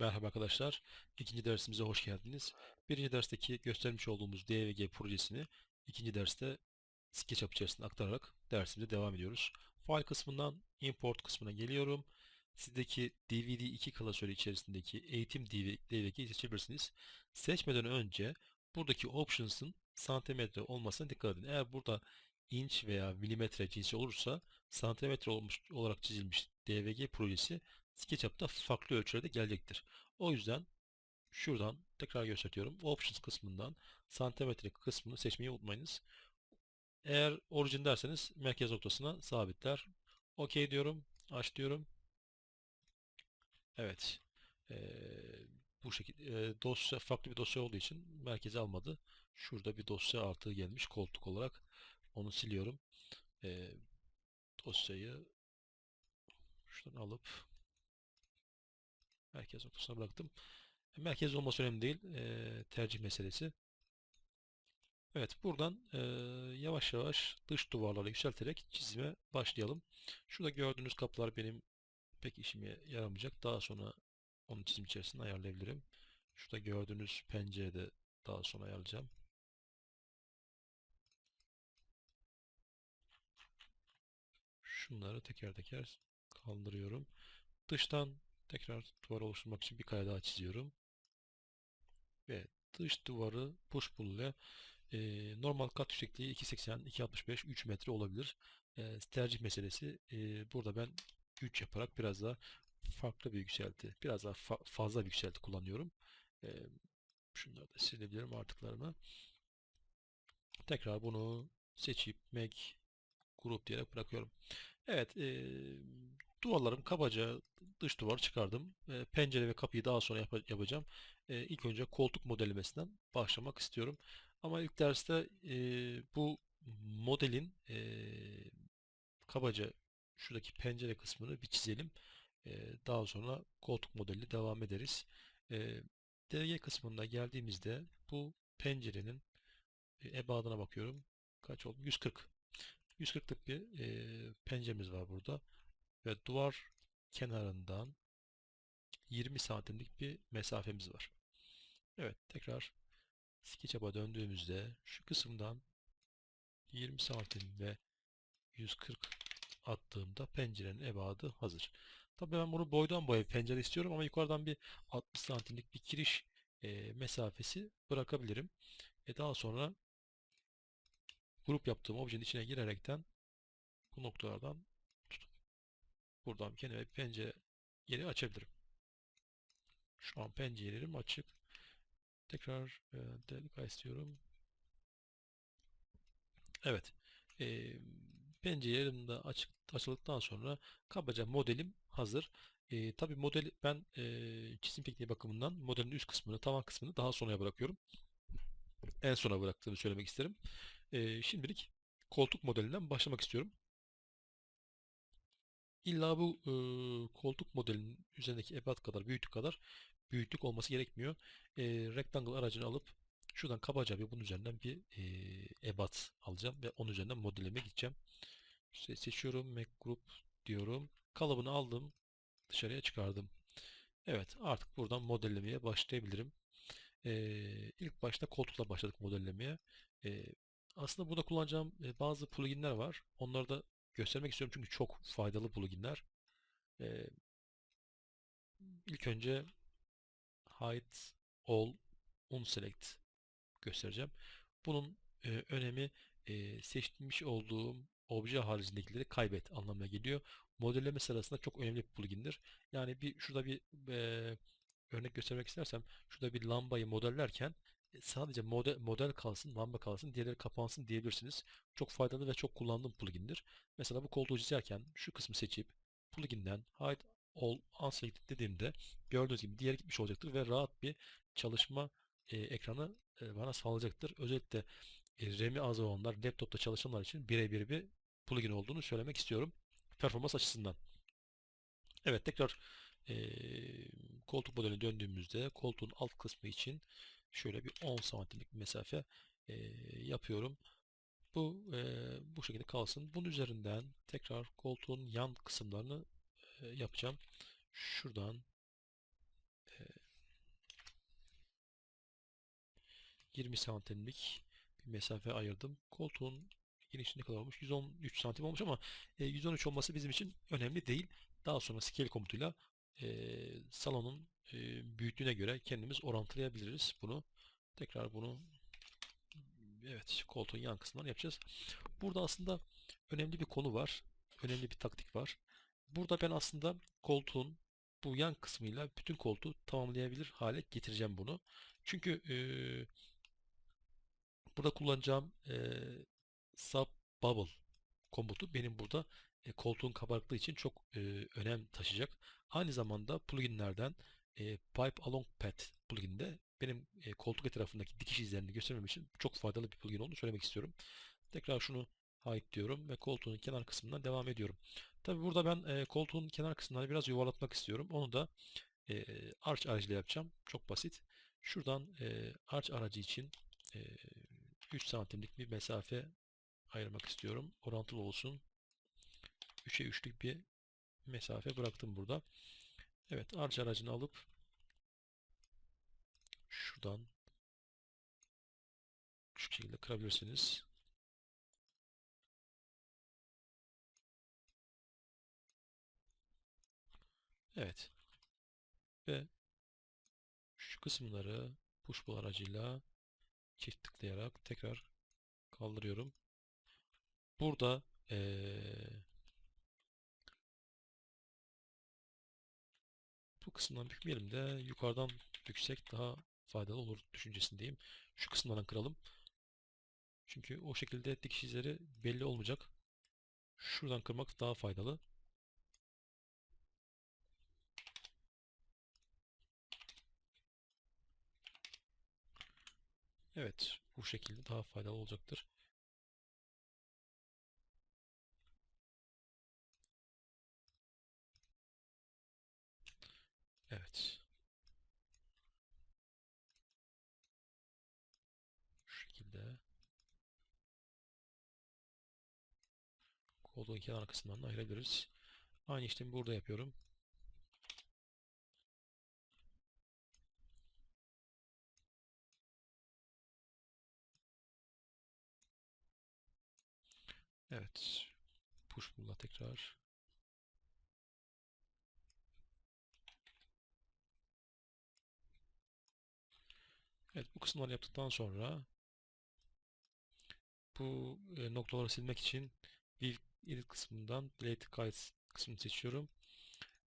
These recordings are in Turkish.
Merhaba arkadaşlar. İkinci dersimize hoş geldiniz. Birinci dersteki göstermiş olduğumuz DVG projesini ikinci derste SketchUp içerisinde aktararak dersimize devam ediyoruz. File kısmından import kısmına geliyorum. Sizdeki DVD 2 klasörü içerisindeki eğitim DVG'yi seçebilirsiniz. Seçmeden önce buradaki options'ın santimetre olmasına dikkat edin. Eğer burada inç veya milimetre cinsi olursa santimetre olmuş olarak çizilmiş DVG projesi SketchUp'ta farklı ölçülerde gelecektir. O yüzden şuradan tekrar gösteriyorum. Options kısmından santimetre kısmını seçmeyi unutmayınız. Eğer orijin derseniz merkez noktasına sabitler. OK diyorum. Aç diyorum. Evet. Ee, bu şekilde e, dosya farklı bir dosya olduğu için merkeze almadı. Şurada bir dosya artığı gelmiş koltuk olarak. Onu siliyorum. Ee, dosyayı şuradan alıp merkez noktasına bıraktım. Merkez olması önemli değil. E, tercih meselesi. Evet buradan e, yavaş yavaş dış duvarları yükselterek çizime başlayalım. Şurada gördüğünüz kapılar benim pek işime yaramayacak. Daha sonra onun çizim içerisinde ayarlayabilirim. Şurada gördüğünüz pencerede daha sonra ayarlayacağım. Şunları teker teker kaldırıyorum. Dıştan tekrar duvar oluşturmak için bir kare daha çiziyorum. Ve dış duvarı push pull ile e, normal kat yüksekliği 2.80, 2.65, 3 metre olabilir. E, tercih meselesi. E, burada ben 3 yaparak biraz daha farklı bir yükselti, biraz daha fa fazla bir yükselti kullanıyorum. E, şunları da silebilirim artıklarımı. Tekrar bunu seçip make grup diyerek bırakıyorum. Evet, e, duvarlarım kabaca dış duvar çıkardım. E, pencere ve kapıyı daha sonra yap yapacağım. E, ilk önce koltuk modellemesinden başlamak istiyorum. Ama ilk derste e, bu modelin e, kabaca şuradaki pencere kısmını bir çizelim. E, daha sonra koltuk modeli devam ederiz. E, DG kısmında geldiğimizde bu pencerenin e, ebadına bakıyorum. Kaç oldu? 140. 140'lık bir e, penceremiz var burada. Ve duvar kenarından 20 santimlik bir mesafemiz var. Evet tekrar SketchUp'a döndüğümüzde şu kısımdan 20 santim ve 140 attığımda pencerenin ebadı hazır. Tabii ben bunu boydan boya pencere istiyorum ama yukarıdan bir 60 santimlik bir kiriş e, mesafesi bırakabilirim. E daha sonra grup yaptığım objenin içine girerekten bu noktalardan buradan kendime pencere yeri açabilirim. Şu an pencerelerim açık. Tekrar e, delika istiyorum. Evet. E, pencerelerim de açık, açıldıktan sonra kabaca modelim hazır. E, tabii model ben e, çizim tekniği bakımından modelin üst kısmını, tavan kısmını daha sonraya bırakıyorum. En sona bıraktığımı söylemek isterim. E, şimdilik koltuk modelinden başlamak istiyorum. İlla bu e, koltuk modelinin üzerindeki ebat kadar, büyüklük kadar büyüklük olması gerekmiyor. E, rectangle aracını alıp şuradan kabaca bir bunun üzerinden bir e, ebat alacağım ve onun üzerinden modelleme gideceğim. İşte seçiyorum, Make Group diyorum. Kalıbını aldım, dışarıya çıkardım. Evet, artık buradan modellemeye başlayabilirim. E, ilk başta koltukla başladık modellemeye. E, aslında burada kullanacağım bazı pluginler var. Onları da göstermek istiyorum çünkü çok faydalı pluginler. Ee, ilk önce hide all unselect göstereceğim. Bunun e, önemi e, seçmiş olduğum obje haricindekileri kaybet anlamına geliyor. Modelleme sırasında çok önemli bir plugindir. Yani bir şurada bir e, örnek göstermek istersem şurada bir lambayı modellerken sadece model, model kalsın, lamba kalsın, diğerleri kapansın diyebilirsiniz. Çok faydalı ve çok kullandığım plugindir. Mesela bu koltuğu çizerken şu kısmı seçip pluginden hide all unselected dediğimde gördüğünüz gibi diğer gitmiş olacaktır ve rahat bir çalışma e, ekranı e, bana sağlayacaktır. Özellikle e, RAM'i az olanlar, laptopta çalışanlar için birebir bir plugin olduğunu söylemek istiyorum. Performans açısından. Evet tekrar e, koltuk modeline döndüğümüzde koltuğun alt kısmı için şöyle bir 10 santimlik mesafe e, yapıyorum. Bu e, bu şekilde kalsın. Bunun üzerinden tekrar koltuğun yan kısımlarını e, yapacağım. Şuradan e, 20 santimlik bir mesafe ayırdım. Koltuğun genişliği ne kadar olmuş? 113 santim olmuş ama e, 113 olması bizim için önemli değil. Daha sonra scale komutuyla e, salonun e, büyüklüğüne göre kendimiz orantılayabiliriz bunu. Tekrar bunu evet koltuğun yan kısmından yapacağız. Burada aslında önemli bir konu var. Önemli bir taktik var. Burada ben aslında koltuğun bu yan kısmıyla bütün koltuğu tamamlayabilir hale getireceğim bunu. Çünkü e, burada kullanacağım e, sub bubble komutu benim burada e, koltuğun kabarıklığı için çok e, önem taşıyacak. Aynı zamanda pluginlerden e, Pipe Along Path plugininde benim e, koltuk etrafındaki dikiş izlerini göstermem için çok faydalı bir plugin olduğunu söylemek istiyorum. Tekrar şunu hide diyorum ve koltuğun kenar kısmından devam ediyorum. Tabi burada ben e, koltuğun kenar kısımlarını biraz yuvarlatmak istiyorum. Onu da e, arch aracıyla yapacağım. Çok basit. Şuradan e, arch aracı için e, 3 santimlik bir mesafe ayırmak istiyorum. Orantılı olsun. 3'e 3'lük bir mesafe bıraktım burada. Evet arch aracını alıp şuradan şu şekilde kırabilirsiniz. Evet. Ve şu kısımları push pull aracıyla çift tıklayarak tekrar kaldırıyorum. Burada ee, kısımdan bükmeyelim de yukarıdan büksek daha faydalı olur düşüncesindeyim. Şu kısımdan kıralım. Çünkü o şekilde dikiş izleri belli olmayacak. Şuradan kırmak daha faydalı. Evet, bu şekilde daha faydalı olacaktır. Evet. Şu şekilde. Koltuğun kenar kısımlarını ayırabiliriz. Aynı işlemi burada yapıyorum. Evet. Push pull'la tekrar. Evet bu kısımları yaptıktan sonra bu e, noktaları silmek için bir edit kısmından delete guides kısmını seçiyorum.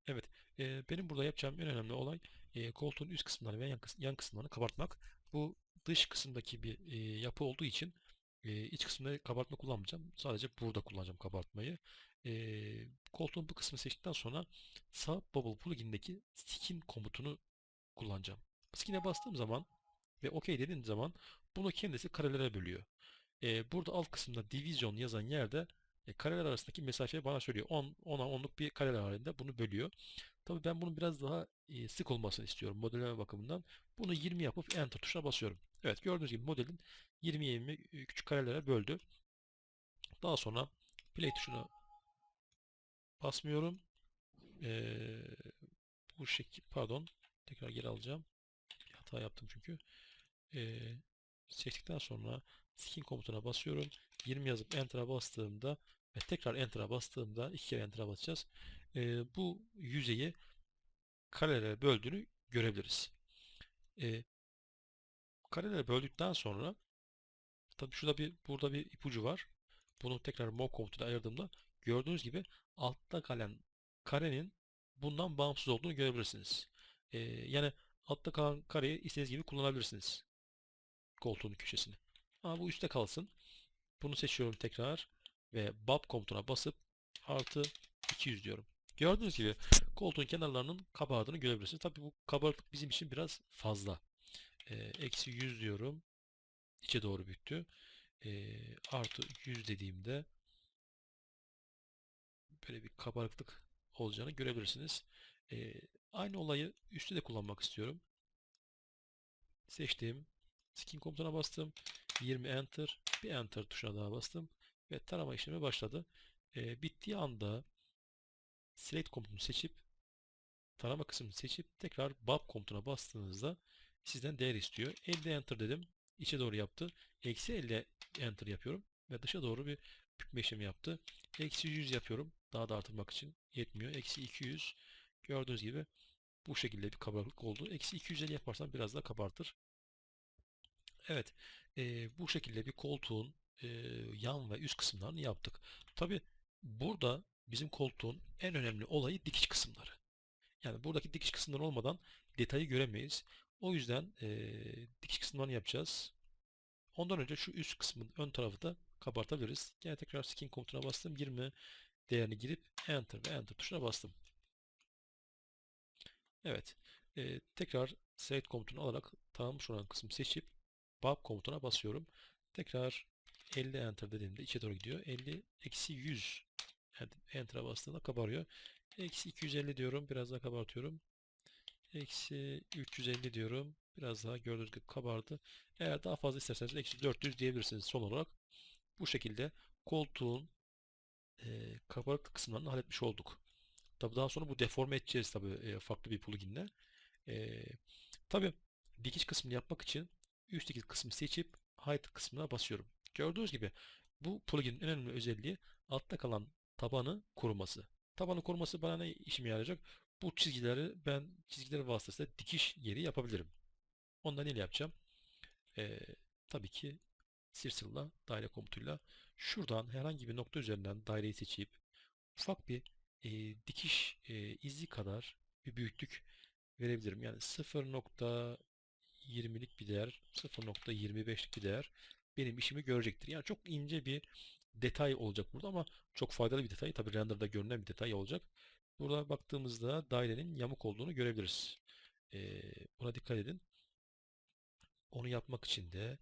Evet e, benim burada yapacağım en önemli olay e, koltuğun üst kısımlarını ve yan, kıs yan kısımlarını kabartmak. Bu dış kısımdaki bir e, yapı olduğu için e, iç kısımda kabartma kullanmayacağım. Sadece burada kullanacağım kabartmayı. E, koltuğun bu kısmını seçtikten sonra sağ bubble plugin'deki skin komutunu kullanacağım. Skin'e bastığım zaman ve OK dediğim zaman bunu kendisi karelere bölüyor. E, burada alt kısımda division yazan yerde e, kareler arasındaki mesafeyi bana söylüyor. 10, 10'a 10'luk bir kareler halinde bunu bölüyor. Tabii ben bunun biraz daha e, sık olmasını istiyorum modelleme bakımından. Bunu 20 yapıp Enter tuşuna basıyorum. Evet gördüğünüz gibi modelin 20 20 küçük karelere böldü. Daha sonra Play tuşuna basmıyorum. Ee, bu şekil pardon tekrar geri alacağım. Hata yaptım çünkü. Ee, seçtikten sonra skin komutuna basıyorum. 20 yazıp Enter'a bastığımda ve tekrar Enter'a bastığımda iki kere Enter'a basacağız. Ee, bu yüzeyi karelere böldüğünü görebiliriz. Ee, karelere böldükten sonra tabii şurada bir burada bir ipucu var. Bunu tekrar mov komutuyla ayırdığımda gördüğünüz gibi altta kalan karenin bundan bağımsız olduğunu görebilirsiniz. Ee, yani altta kalan kareyi istediğiniz gibi kullanabilirsiniz. Koltuğun köşesini. Ama bu üstte kalsın. Bunu seçiyorum tekrar ve bab komutuna basıp artı 200 diyorum. Gördüğünüz gibi koltuğun kenarlarının kabardığını görebilirsiniz. Tabii bu kabarıklık bizim için biraz fazla. Ee, eksi 100 diyorum. İçe doğru büktü. Ee, artı 100 dediğimde böyle bir kabarıklık olacağını görebilirsiniz. Ee, aynı olayı üstte de kullanmak istiyorum. Seçtim. Skin komutuna bastım. 20 enter. Bir enter tuşuna daha bastım. Ve tarama işlemi başladı. Ee, bittiği anda select komutunu seçip tarama kısmını seçip tekrar bab komutuna bastığınızda sizden değer istiyor. 50 enter dedim. içe doğru yaptı. Eksi 50 enter yapıyorum ve dışa doğru bir bükme işlemi yaptı. Eksi 100 yapıyorum. Daha da artırmak için yetmiyor. Eksi 200 gördüğünüz gibi bu şekilde bir kabarıklık oldu. Eksi 250 yaparsam biraz daha kabartır. Evet. e, bu şekilde bir koltuğun e, yan ve üst kısımlarını yaptık. Tabi burada bizim koltuğun en önemli olayı dikiş kısımları. Yani buradaki dikiş kısımları olmadan detayı göremeyiz. O yüzden e, dikiş kısımlarını yapacağız. Ondan önce şu üst kısmın ön tarafı da kabartabiliriz. Gene tekrar skin komutuna bastım. 20 değerini girip enter ve enter tuşuna bastım. Evet. E, tekrar select komutunu alarak tamamlamış olan kısmı seçip bob komutuna basıyorum. Tekrar 50 enter dediğimde içe doğru gidiyor. 50 eksi 100 enter'a bastığında kabarıyor. Eksi 250 diyorum. Biraz daha kabartıyorum. Eksi 350 diyorum. Biraz daha gördüğünüz gibi kabardı. Eğer daha fazla isterseniz eksi 400 diyebilirsiniz son olarak. Bu şekilde koltuğun e, kabarıklık kısımlarını halletmiş olduk. Tabi daha sonra bu deforme edeceğiz tabi e, farklı bir pluginle. E, tabi dikiş kısmını yapmak için üstteki kısmı seçip height kısmına basıyorum. Gördüğünüz gibi bu plugin'in en önemli özelliği altta kalan tabanı koruması. Tabanı koruması bana ne işime yarayacak? Bu çizgileri ben çizgileri vasıtasıyla dikiş yeri yapabilirim. Ondan neyle yapacağım? Ee, tabii ki Circle'la daire komutuyla şuradan herhangi bir nokta üzerinden daireyi seçip ufak bir e, dikiş e, izi kadar bir büyüklük verebilirim. Yani 0.20'lik bir değer, 0.25'lik bir değer benim işimi görecektir. Yani çok ince bir detay olacak burada ama çok faydalı bir detay. Tabi renderda görünen bir detay olacak. Burada baktığımızda dairenin yamuk olduğunu görebiliriz. Ee, buna dikkat edin. Onu yapmak için de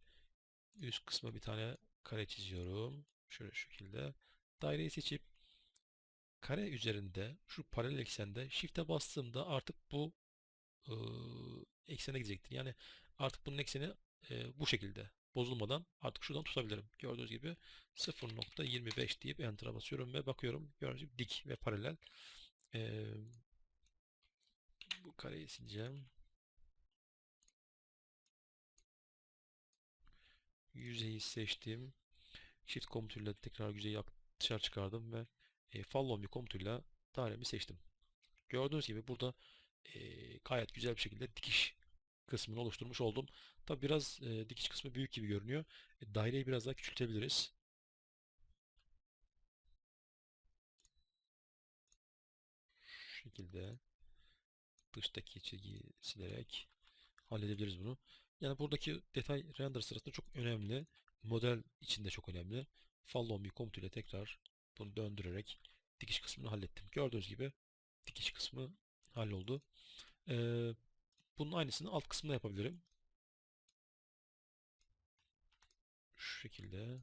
üst kısma bir tane kare çiziyorum. Şöyle şu şekilde. Daireyi seçip kare üzerinde şu paralel eksende shift'e bastığımda artık bu e, eksene gidecektir. Yani artık bunun ekseni e, bu şekilde bozulmadan artık şuradan tutabilirim. Gördüğünüz gibi 0.25 deyip enter'a basıyorum ve bakıyorum. Gördüğünüz gibi dik ve paralel. Ee, bu kareyi sileceğim. Yüzeyi seçtim. Shift komutuyla tekrar yüzeyi dışarı çıkardım ve e, follow me komutuyla dairemi seçtim. Gördüğünüz gibi burada e, gayet güzel bir şekilde dikiş kısmını oluşturmuş oldum. Tabi biraz e, dikiş kısmı büyük gibi görünüyor. E, daireyi biraz daha küçültebiliriz. Şu şekilde dıştaki çizgiyi silerek halledebiliriz bunu. Yani buradaki detay render sırasında çok önemli. Model içinde çok önemli. Follow me komutuyla tekrar bunu döndürerek dikiş kısmını hallettim. Gördüğünüz gibi dikiş kısmı halloldu. Ee, bunun aynısını alt kısmında yapabilirim. Şu şekilde.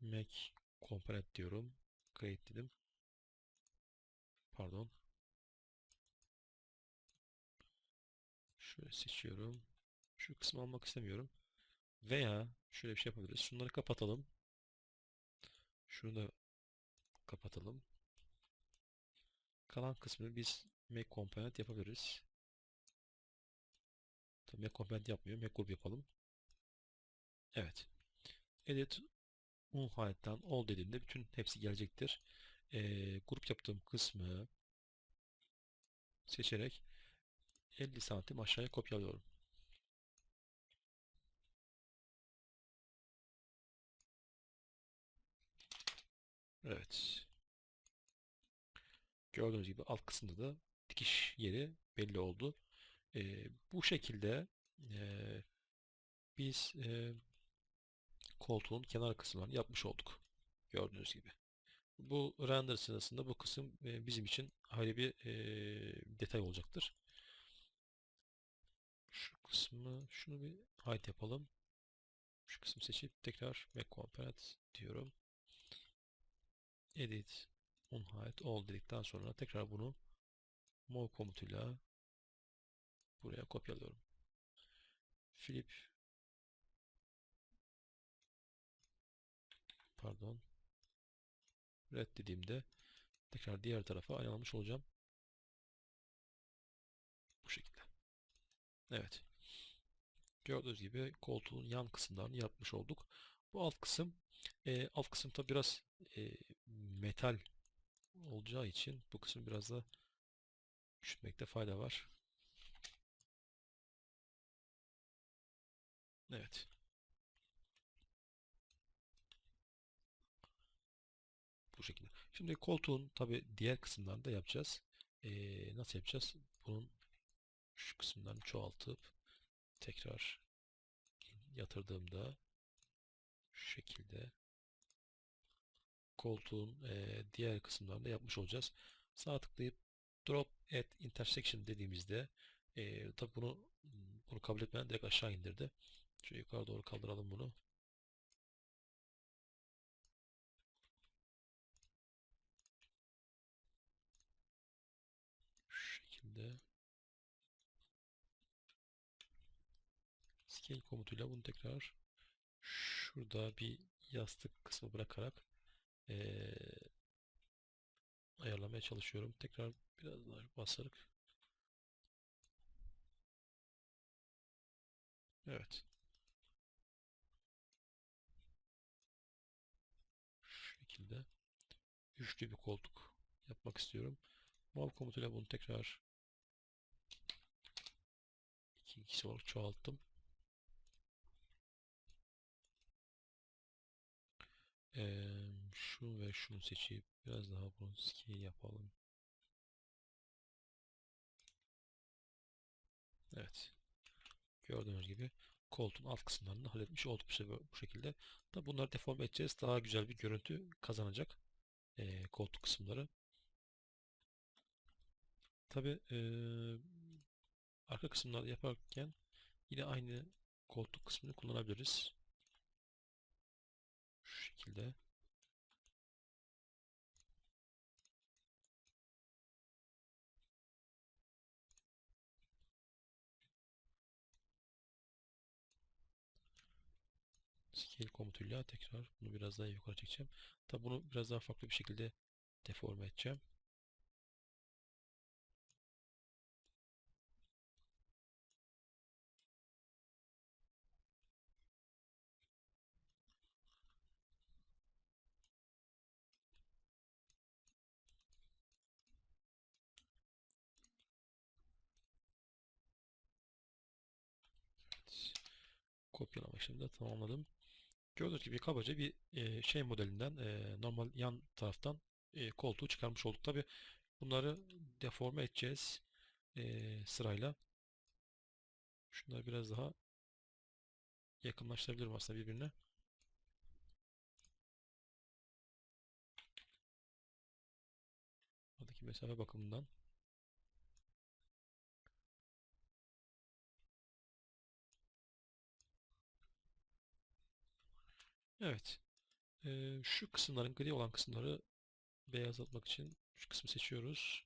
Make component diyorum. Create dedim. Pardon. Şöyle seçiyorum. Şu kısmı almak istemiyorum. Veya şöyle bir şey yapabiliriz. Şunları kapatalım. Şunu da kapatalım. Kalan kısmını biz make component yapabiliriz. Tabii make component yapmıyor. Make group yapalım. Evet. Edit unhide'dan all dediğimde bütün hepsi gelecektir. Ee, grup yaptığım kısmı seçerek 50 santim aşağıya kopyalıyorum. Evet. Gördüğünüz gibi alt kısımda da dikiş yeri belli oldu. E, bu şekilde e, biz e, koltuğun kenar kısımlarını yapmış olduk. Gördüğünüz gibi. Bu render sırasında bu kısım e, bizim için ayrı bir e, detay olacaktır. Şu kısmı, şunu bir hide yapalım. Şu kısmı seçip tekrar make component diyorum. Edit unhide all dedikten sonra tekrar bunu move komutuyla buraya kopyalıyorum. Flip pardon red dediğimde tekrar diğer tarafa ayarlamış olacağım. Bu şekilde. Evet. Gördüğünüz gibi koltuğun yan kısımlarını yapmış olduk. Bu alt kısım e, alt kısımda biraz e, metal olacağı için bu kısmı biraz da küçültmekte fayda var. Evet. Bu şekilde. Şimdi koltuğun tabi diğer kısımlarını da yapacağız. Ee, nasıl yapacağız? Bunun şu kısımlarını çoğaltıp tekrar yatırdığımda şu şekilde koltuğun e, diğer kısımlarını da yapmış olacağız. Sağ tıklayıp drop at intersection dediğimizde e, tabi bunu bunu kabul etmeden direkt aşağı indirdi. Şöyle yukarı doğru kaldıralım bunu. Şekilde scale komutuyla bunu tekrar şurada bir yastık kısmı bırakarak ee, ayarlamaya çalışıyorum. Tekrar biraz daha basarak. Evet. Şu şekilde üçlü bir koltuk yapmak istiyorum. Mouse komutuyla bunu tekrar iki ikisi olarak çoğalttım. Ee, şu ve şunu seçip biraz daha bunu scale yapalım. Evet. Gördüğünüz gibi koltuğun alt kısımlarını halletmiş olduk bu şekilde. Tabi bunları deforme edeceğiz. Daha güzel bir görüntü kazanacak e, koltuk kısımları. Tabi e, arka kısımları yaparken yine aynı koltuk kısmını kullanabiliriz. Şu şekilde. Scale komutuyla tekrar bunu biraz daha yukarı çekeceğim. Tabi bunu biraz daha farklı bir şekilde deforme edeceğim. kopyalama işlemini tamamladım. Gördüğünüz gibi kabaca bir e, şey modelinden e, normal yan taraftan e, koltuğu çıkarmış olduk. Tabi bunları deforme edeceğiz e, sırayla. Şunları biraz daha yakınlaştırabilirim aslında birbirine. Buradaki mesafe bakımından. Evet. Ee, şu kısımların gri olan kısımları beyazlatmak için şu kısmı seçiyoruz.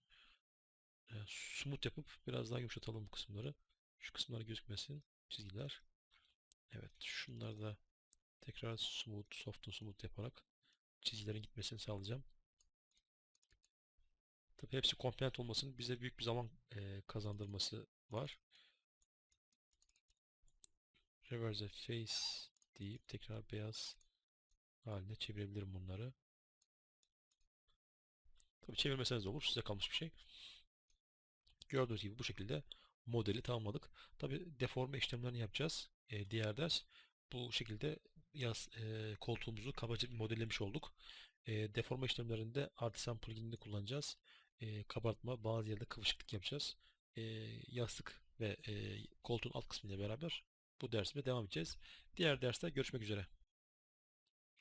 Ee, smooth yapıp biraz daha yumuşatalım bu kısımları. Şu kısımlar gözükmesin. Çizgiler. Evet. Şunları da tekrar smooth, soft smooth yaparak çizgilerin gitmesini sağlayacağım. Tabii hepsi komponent olmasının bize büyük bir zaman e, kazandırması var. Reverse face deyip tekrar beyaz haline çevirebilirim bunları. Tabii çevirmeseniz olur. Size kalmış bir şey. Gördüğünüz gibi bu şekilde modeli tamamladık. Tabii deforme işlemlerini yapacağız. E, diğer ders. Bu şekilde yaz e, koltuğumuzu kabaca modellemiş olduk. E, deforme işlemlerinde artisan pluginini kullanacağız. E, kabartma, bazı yerde kıvışıklık yapacağız. E, yastık ve e, koltuğun alt kısmıyla beraber bu dersime devam edeceğiz. Diğer derste görüşmek üzere.